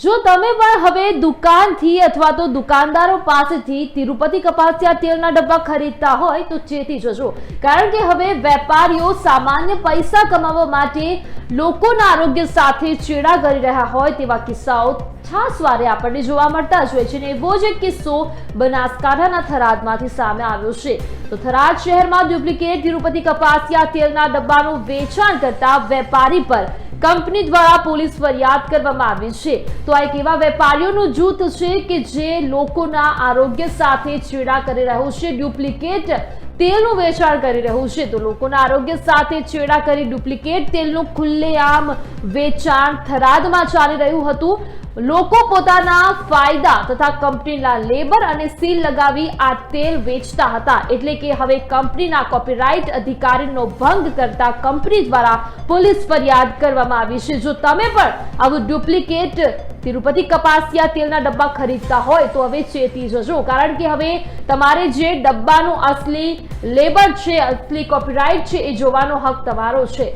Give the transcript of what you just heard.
જો તમે પણ હવે દુકાનથી અથવા તો દુકાનદારો પાસેથી તિરુપતિ કપાસિયા તેલના ડબ્બા ખરીદતા હોય તો ચેતી જજો. કારણ કે હવે વેપારીઓ સામાન્ય પૈસા કમાવવા માટે લોકોના આરોગ્ય સાથે ચેડા કરી રહ્યા હોય તેવા કિસ્સાઓ છાસવારે આપણને જોવા મળતા જ હોય છે અને એવો જ એક કિસ્સો બનાસકાંઠાના થરાદમાંથી સામે આવ્યો છે. તો થરાદ શહેરમાં ડુપ્લિકેટ તિરુપતિ કપાસિયા તેલના ડબ્બાનું વેચાણ કરતા વેપારી પર કંપની દ્વારા પોલીસ ફરિયાદ કરવામાં આવી છે. તો આ એક એવા વેપારીઓનું જૂથ છે કે જે લોકોના આરોગ્ય સાથે ચેડા કરી રહ્યું છે, ડુપ્લિકેટ તેલનું વેચાણ કરી રહ્યું છે. તો લોકોના આરોગ્ય સાથે ચેડા કરી ડુપ્લિકેટ તેલનું ખુલ્લેઆમ વેચાણ થરાદમાં ચાલી રહ્યું હતું. લોકો પોતાના ફાયદા તથા કંપનીના લેબર અને સીલ લગાવી આ તેલ વેચતા હતા. એટલે કે હવે કંપનીના કોપીરાઇટ અધિકારીનો ભંગ કરતા કંપની દ્વારા પોલીસ ફરિયાદ કરવામાં આવી છે. જો તમે પણ આવું ડુપ્લિકેટ તિરુપતિ કપાસિયા તેલના ડબ્બા ખરીદતા હોય તો હવે ચેતી જજો. કારણ કે હવે તમારે જે ડબ્બાનું અસલી લેબર છે, અસલી કોપીરાઇટ છે, એ જોવાનો હક તમારો છે.